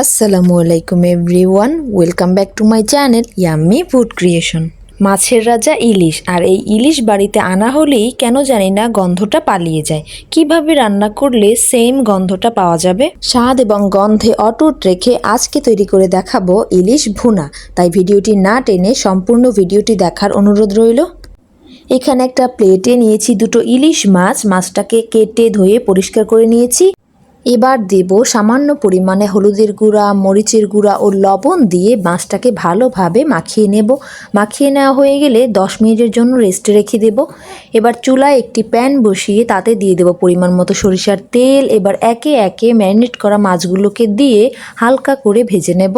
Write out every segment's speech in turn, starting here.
আসসালামু আলাইকুম everyone, welcome back to my channel yummy food creation. মাছের রাজা ইলিশ, আর এই ইলিশ বাড়িতে আনা হলেই কেন জানি না গন্ধটা পালিয়ে যায়। কীভাবে রান্না করলে সেম গন্ধটা পাওয়া যাবে? স্বাদ এবং গন্ধে অটুট রেখে আজকে তৈরি করে দেখাবো ইলিশ ভুনা। তাই ভিডিওটি না টেনে সম্পূর্ণ ভিডিওটি দেখার অনুরোধ রইল। এখানে একটা প্লেটে নিয়েছি দুটো ইলিশ মাছ। মাছটাকে কেটে ধুয়ে পরিষ্কার করে নিয়েছি। এবার দেব সামান্য পরিমাণে হলুদের গুঁড়া, মরিচের গুঁড়া ও লবণ দিয়ে মাছটাকে ভালোভাবে মাখিয়ে নেব। মাখিয়ে নেওয়া হয়ে গেলে দশ মিনিটের জন্য রেস্টে রেখে দেব। এবার চুলায় একটি প্যান বসিয়ে তাতে দিয়ে দেব পরিমাণ মতো সরিষার তেল। এবার একে একে ম্যারিনেট করা মাছগুলোকে দিয়ে হালকা করে ভেজে নেব।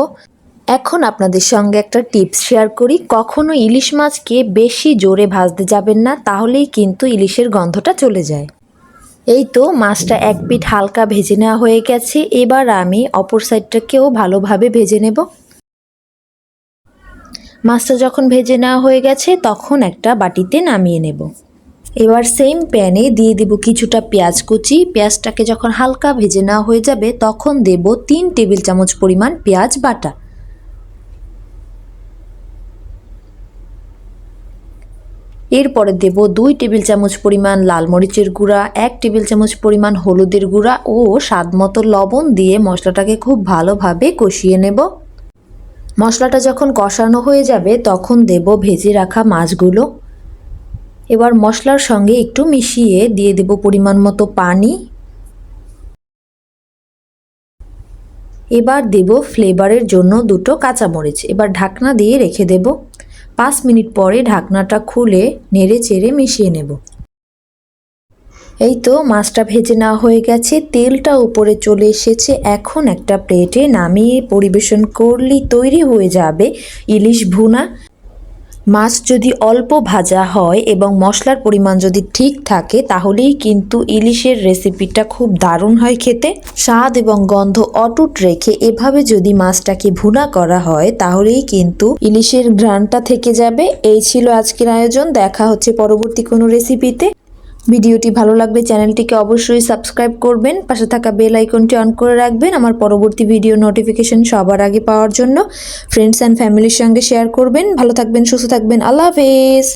এখন আপনাদের সঙ্গে একটা টিপস শেয়ার করি। কখনো ইলিশ মাছকে বেশি জোরে ভাজতে যাবেন না, তাহলেই কিন্তু ইলিশের গন্ধটা চলে যায়। এই তো মাছটা এক পিঠ হালকা ভেজে নেওয়া হয়ে গেছে। এবার আমি অপর সাইডটাকেও ভালোভাবে ভেজে নেব। মাছটা যখন ভেজে নেওয়া হয়ে গেছে, তখন একটা বাটিতে নামিয়ে নেব। এবার সেম প্যানে দিয়ে দেব কিছুটা পেঁয়াজ কুচি। পেঁয়াজটাকে যখন হালকা ভেজে নেওয়া হয়ে যাবে, তখন দেব তিন টেবিল চামচ পরিমাণ পেঁয়াজ বাটা। এরপরে দেব দুই টেবিল চামচ পরিমাণ লাল মরিচের গুঁড়া, এক টেবিল চামচ পরিমাণ হলুদের গুঁড়া ও স্বাদ মতো লবণ দিয়ে মশলাটাকে খুব ভালোভাবে কষিয়ে নেব। মশলাটা যখন কষানো হয়ে যাবে, তখন দেব ভেজে রাখা মাছগুলো। এবার মশলার সঙ্গে একটু মিশিয়ে দিয়ে দেব পরিমাণ মতো পানি। এবার দেব ফ্লেভারের জন্য দুটো কাঁচামরিচ। এবার ঢাকনা দিয়ে রেখে দেব। পাঁচ মিনিট পরে ঢাকনাটা খুলে নেড়ে চেড়ে মিশিয়ে নেব। এই তো মাছটা ভেজে না হয়ে গেছে, তেলটা উপরে চলে এসেছে। এখন একটা প্লেটে নামিয়ে পরিবেশন করলেই তৈরি হয়ে যাবে ইলিশ ভুনা। মাছ যদি অল্প ভাজা হয় এবং মশলার পরিমাণ যদি ঠিক থাকে, তাহলেই কিন্তু ইলিশের রেসিপিটা খুব দারুণ হয় খেতে। স্বাদ এবং গন্ধ অটুট রেখে এভাবে যদি মাছটাকে ভুনা করা হয়, তাহলেই কিন্তু ইলিশের ঘ্রাণটা থেকে যাবে। এই ছিল আজকের আয়োজন। দেখা হচ্ছে পরবর্তী কোনো রেসিপিতে। ভিডিওটি ভালো লাগলে চ্যানেলটিকে অবশ্যই সাবস্ক্রাইব করবেন, পাশে থাকা বেল আইকনটি অন করে রাখবেন, আমার পরবর্তী ভিডিও নোটিফিকেশন সবার আগে পাওয়ার জন্য। ফ্রেন্ডস অ্যান্ড ফ্যামিলির সঙ্গে শেয়ার করবেন। ভালো থাকবেন, সুস্থ থাকবেন। আল্লাহ হাফেজ।